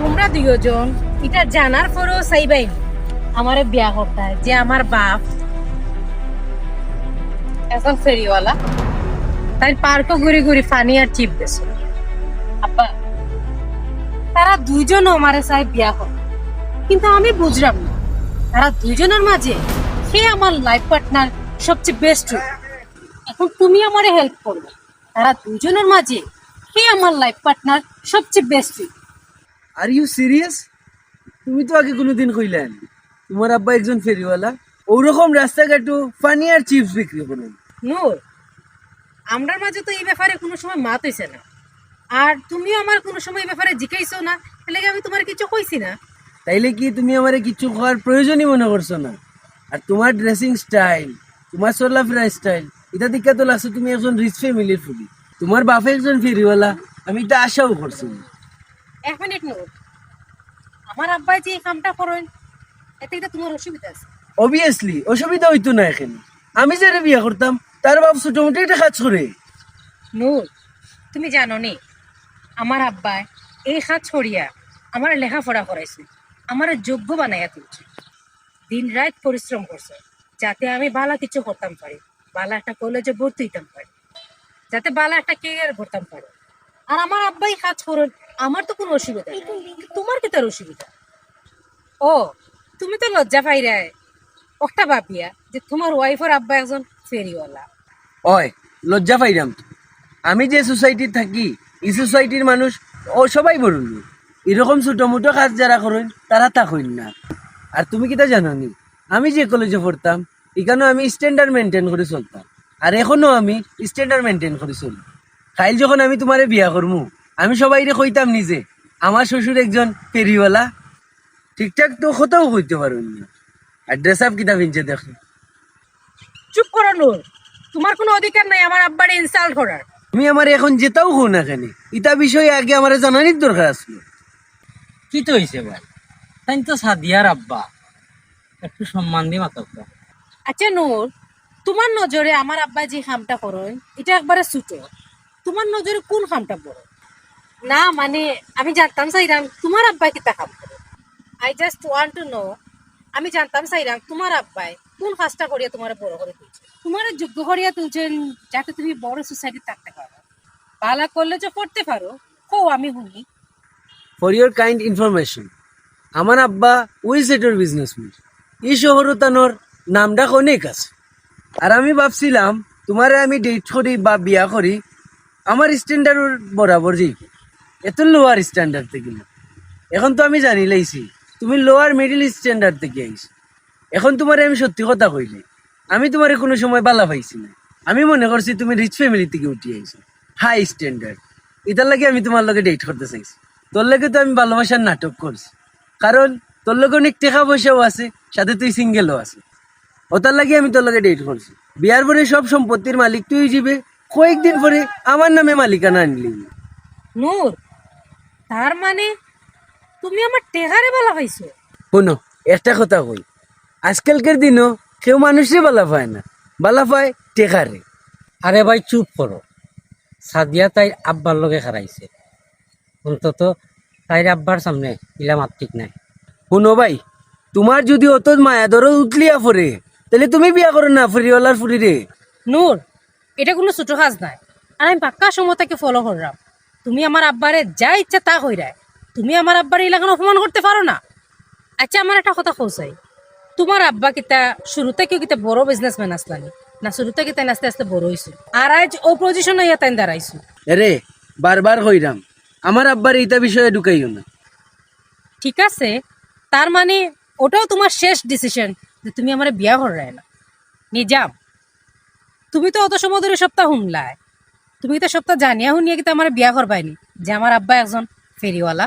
তোমরা দুজন এটা জানার পরও চাইবাই আমারে বিয়া করতে যে আমার বাপ এখন ফেরিওয়ালা তাই পার্কও ঘুরে ঘুরে ফানি আর চিপ দিছে। তারা দুইজনও আমারে চাই বিয়া হোক কিন্তু আমি বুঝলাম না তারা দুইজনের মাঝে সে আমার লাইফ পার্টনার সবচেয়ে বেস্ট এখন তুমি আমারে হেল্প করবে তারা দুজনের মাঝে সে আমার লাইফ পার্টনার সবচেয়ে বেস্ট আর ইউ সিরিয়াস তুমি তো আগে কোনোদিন কইলেন তোমার আব্বা একজন ফেরিওয়ালা ওরকম রাস্তাঘাটও ফানি আর চিপস বিক্রি করেন নূর আমরার মাঝে তো এই ব্যাপারে কোনো সময় মাত হইছে না। আর তুমিও আমার কোনো সময় এই ব্যাপারে জিজ্ঞাইছো না তাহলে আমি তোমার কিছু কইছি না। তাইলে কি তুমি আমারে কিছু খাওয়ার প্রয়োজনই মনে করছ না? আর তোমার ড্রেসিং স্টাইল তোমার চলাফেরা স্টাইল এটা দেখা তো লাগছে তুমি একজন রিচ ফ্যামিলির ফুলি তোমার বাপে একজন ফেরিওয়ালা আমি এটা আশাও করছি এক মিনিট নূর। আমার আব্বাই যে এই কামটা করেন এতে এটা তোমার অসুবিধা আছে। অবভিয়াসলি অসুবিধা হইতো না এখানে। আমি যারা বিয়ে করতাম তার বাপ ছোট মোটো একটা কাজ করে। নূর তুমি জানো নি আমার আব্বাই এই হাত ছড়িয়া আমার লেখাপড়া করাইছে আমার যোগ্য বানাইয়া তুলছে। দিন রাত পরিশ্রম করছে যাতে আমি বালা কিছু করতাম পারি বালা একটা কলেজে ভর্তি হইতাম পারি যাতে বালা একটা কেরিয়ার করতাম পারি। আর আমার আব্বাই কাজ করেন, আমার তো কোনো অসুবিধা তোমার কি তার অসুবিধা? ও, তুমি তো লজ্জা পাইরায় একটা ভাবিয়া যে তোমার ওয়াইফের আব্বা একজন ফেরিওয়ালা। ওই, লজ্জা পাইরাম। আমি যে সোসাইটি থাকি, এই সোসাইটির মানুষ, ও সবাই বলুন। এরকম ছোট মোটো কাজ যারা করেন, তারা তা করেন না। আর তুমি কিটা জানো নি? আমি যে কলেজে পড়তাম, এখানেও আমি স্ট্যান্ডার্ড মেনটেন করে চলতাম। আর এখনও আমি স্ট্যান্ডার্ড মেনটেন করে চলি। কাইল যখন আমি তোমারে বিয়া করমু আমি সবাই কইতাম নিজে আমার শ্বশুর একজন ফেরিওয়ালা ঠিকঠাক তো কোথাও কইতে পারুন না। আর ড্রেস আপ কিতা ভিনছে দেখো। চুপ করো নূর তোমার কোনো অধিকার নাই আমার আব্বারে ইনসাল্ট করার। তুমি আমার এখন যেতাও হো না কেন? ইটা বিষয়ে আগে আমার জানানির দরকার আসলো। কি তো হয়েছে ভাই? তাই তো সাদিয়ার আব্বা। একটু সম্মান দিয়ে মাতাব আচ্ছা নূর তোমার নজরে আমার আব্বা যে খামটা করেন এটা একবারে ছুটো তোমার নজরে কোন খামটা বড়? না মানে আমি জানতাম চাইরাম তোমার আব্বাই কিতা কাম করে? I just want to know আমি জানতাম চাইরাম তোমার আব্বাই কোন কাজটা করিয়া তোমার বড় করে তুলছে? তোমার যোগ্য করিয়া তুলছেন যাতে তুমি বড় সোসাইটি থাকতে পারো। পালা করলে যে পড়তে পারো কো আমি শুনি। ফর ইয়োর কাইন্ড ইনফরমেশন আমার আব্বা ওই সেটের বিজনেসম্যান এই শহরও তানোর নামটা অনেক আছে। আর আমি ভাবছিলাম তোমারে আমি ডেট করি বা বিয়া করি আমার স্ট্যান্ডার্ড বরাবর যাই। এত লোয়ার স্ট্যান্ডার্ড থেকে এখন তো আমি জানি লাইছি, তুমি লোয়ার মিডিল স্ট্যান্ডার্ড থেকে আইস এখন তোমারে আমি সত্যি কথা কইলে আমি তোমারে কোনো সময় বালা পাইছি না আমি মনে করছি তুমি রিচ ফ্যামিলি থেকে উঠি আইছো। হাই স্ট্যান্ডার্ড এটার লাগে আমি তোমার লগে ডেট করতে চাইছি। তোর লগে তো আমি ভালোবাসার নাটক করছি। কারণ তোর লগে অনেক টাকা পয়সাও আছে, সাথে তুই সিঙ্গেলও আছে ওটার লাগে আমি তোর লগে ডেট করছি। বিয়ার পরে সব সম্পত্তির মালিক তুই যাবে কয়েকদিন পরে আমার নামে মালিকানা আনলি। নূর তার মানে তুমি আমার টেহারে বলা পাইছো শোনো একটা কথা কই আজকালকার দিনও কেউ মানুষে বালা পায় না বালা পায় টেকারে। আরে ভাই চুপ করো। সাদিয়া তাই আব্বার লগে খারাইছে অন্তত তাইর আব্বার সামনে ইলাম আর ঠিক নাই। শুনো ভাই তোমার যদি অত মায়া ধরো উতলিয়া পরে তাহলে তুমি বিয়া করো না ফরিওয়ালার ফুরি রে নূর এটা কোনো ছোট কাজ নাই। আর আমি পাক্কা সময়টাকে ফলো করলাম। তুমি আমার আব্বারে যা ইচ্ছা তা কইরায় তুমি আমার আব্বার এলাকার অপমান করতে পারো না? আচ্ছা আমার একটা কথা কৌসাই তোমার আব্বা কিতা শুরু থেকে কিতা বড় বিজনেসম্যান আসলানি না শুরু থেকে তাই আস্তে আস্তে বড় হয়েছে আর আজ ও পজিশন হইয়া তাই দাঁড়াইছো। রে বারবার কইরাম আমার আব্বার এইটা বিষয়ে ঢুকাইও না। ঠিক আছে তার মানে ওটাও তোমার শেষ ডিসিশন যে তুমি আমার বিয়া করায় না নিজাম তুমি তো অত সময় ধরে সপ্তাহ শুনলাই তুমি তো সপ্তাহ জানিয়া শুনিয়া কিন্তু আমার বিয়া করবাইনি? যে আমার আব্বা একজন ফেরিওয়ালা।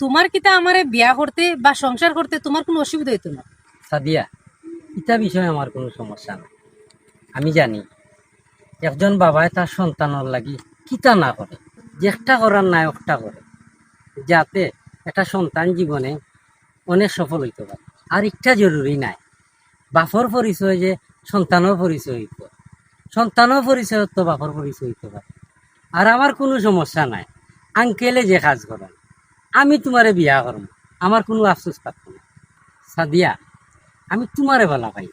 তোমার কিতা আমারে বিয়া করতে বা সংসার করতে তোমার কোনো অসুবিধা হইতো না? সাদিয়া ইটা বিষয়ে আমার কোনো সমস্যা নাই। আমি জানি, একজন বাবায় তার সন্তানের লাগি কিতা না করে যেটা করার নাই একটা করে, যাতে একটা সন্তান জীবনে অনেক সফল হইতে পারে। আর একটা জরুরি নাই। বাপর পরিচয় যে সন্তানের পরিচয় হইত। সন্তানের পরিচয় তো বাপর পরিচয় হইতে পারে। আর আমার কোনো সমস্যা নাই। আঙ্কেলে যে কাজ করেন, আমি তোমারে বিয়া করব, আমার কোনো আফসোস থাকতো না। সাদিয়া, আমি তোমারে বলা পাই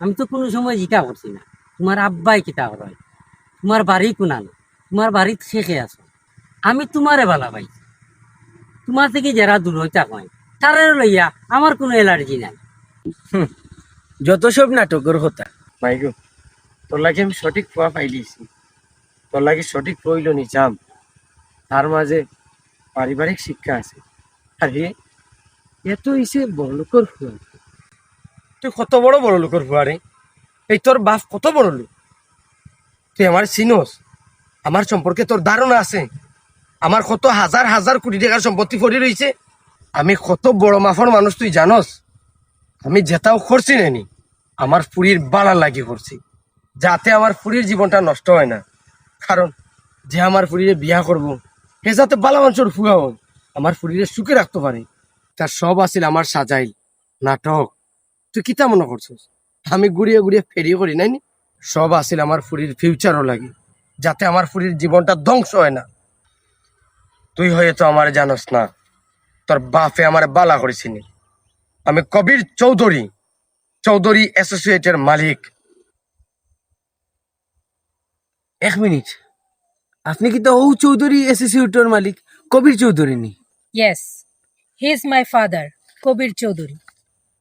আমি তো কোনো সময় জিকা করছি না। তোমার আব্বাই কিতা হয় তোমার বাড়ি কোনান তোমার বাড়িত শেষে আছো? আমি তোমারে বলা ভাই, তোমার থেকে যারা দূর হইতা কয় তারে লইয়া আমার কোনো এলার্জি নাই। যত সব নাটকের কথা। মাইগো তোর লাগে আমি সঠিক পোয়া পাইলিছি তোর লাগে সঠিক প্রইল নিজাম। তার মাঝে পারিবারিক শিক্ষা আছে। আর হে এত ইসে বড় লোকের ফুয়া তুই কত বড় বড় লোকের ফুয়া রে? এই তোর বাপ কত বড় লোক? তুই আমার চিনোস। আমার সম্পর্কে তোর ধারণা আছে। আমার কত হাজার হাজার কোটি টাকার সম্পত্তি পড়ে রয়েছে আমি কত বড় মাফর মানুষ তুই জানস? আমি যেটাও করছি নানি আমার পুরীর বালা লাগি করছি। যাতে আমার পুরীর জীবনটা নষ্ট হয় না। কারণ যে আমার পুরীরে বিয়া করব, সে যাতে বালা মানুষের ফুয়া হোক আমার পুরীরে সুখে রাখতে পারে। তার সব আছিল আমার সাজাইল, নাটক। তুই কিতা মনে করছিস? আমি ঘুরিয়ে ঘুরিয়ে ফেরিয়ে করি নাইনি সব আছিল আমার পুরীর ফিউচারও লাগে, যাতে আমার পুরীর জীবনটা ধ্বংস হয় না। তুই হয়তো আমার জানোস না, তোর বাপে আমার বালা করেছিনি আমি কবির চৌধুরী চৌধুরী অ্যাসোসিয়েটের মালিক। এক মিনিট। আপনি কি তো ও চৌধুরী এসোসিয়েটর মালিক কবির চৌধুরী নি? Yes he is my father Kabir Chowdhury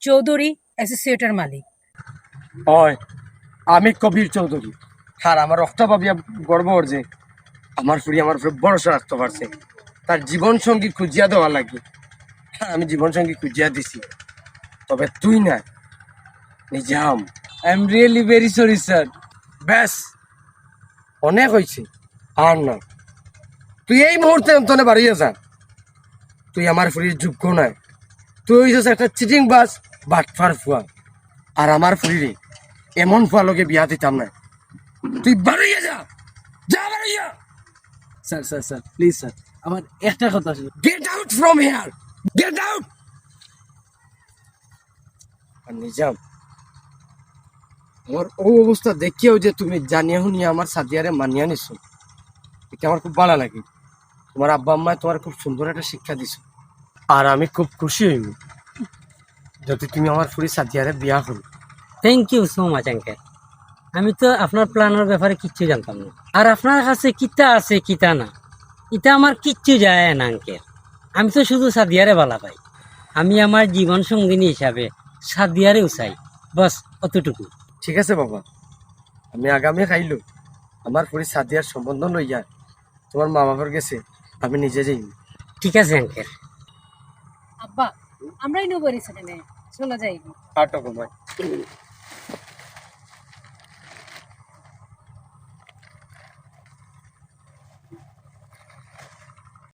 Chowdhury অ্যাসোসিয়েটের মালিক। হয় আমি কবির চৌধুরী। আর আমার রক্ত ভাবিয়া গর্ব ওর যে আমার ফুরি আমার উপরে ভরসা রাখতে পারছে তার জীবন সঙ্গী খুঁজিয়া দেওয়া লাগে হ্যাঁ আমি জীবন সঙ্গী খুঁজিয়া দিছি। তবে তুই না Nizam. I am really very sorry sir ব্যাস অনেক হয়েছে। আর না তুই এই মুহূর্তে অন্তনে বাড়িয়ে যা। তুই আমার ফুরির যোগ্য নয়। তুই হইছিস একটা চিটিং বাস বাটফার ফুয়া। আর আমার ফুরিরে এমন ফুয়া লোকে বিয়া দিতাম না। তুই বাড়িয়ে যা যা বাড়িয়ে। Sir sir sir please sir আমার একটা কথা ছিল। Get out from here get out আর নিজাম। আমার ও অবস্থা দেখিও যে তুমি জানিয়া শুনিয়া আমার সাদিয়ারে মানিয়া নিছো। এটা আমার খুব ভালো লাগে। তোমার আব্বা আম্মায় তোমার খুব সুন্দর একটা শিক্ষা দিছো। আর আমি খুব খুশি হইব যদি তুমি আমার ফুরি সাদিয়ারে বিয়া করো। Thank you so much uncle আমি তো আপনার প্ল্যানের ব্যাপারে কিচ্ছু জানতাম না। আর আপনার কাছে কিতা আছে, কিতা না, এটা আমার কিচ্ছু যায় না আঙ্কেল আমি তো শুধু সাদিয়ারে বলা পাই। আমি আমার জীবন সঙ্গিনী হিসাবে সাদিয়ারে উচাই বাস অতটুকু। ঠিক আছে বাবা। আমি আগামী খাইলো। আমার ফুরি সাদিয়ার সম্বন্ধ লইয়া তোমার মা বাবার গেছে। আমি নিজে যাই ঠিক আছে আঙ্কেল আব্বা আমরাই নেব রে চলে যাই কাটো ঘুমাই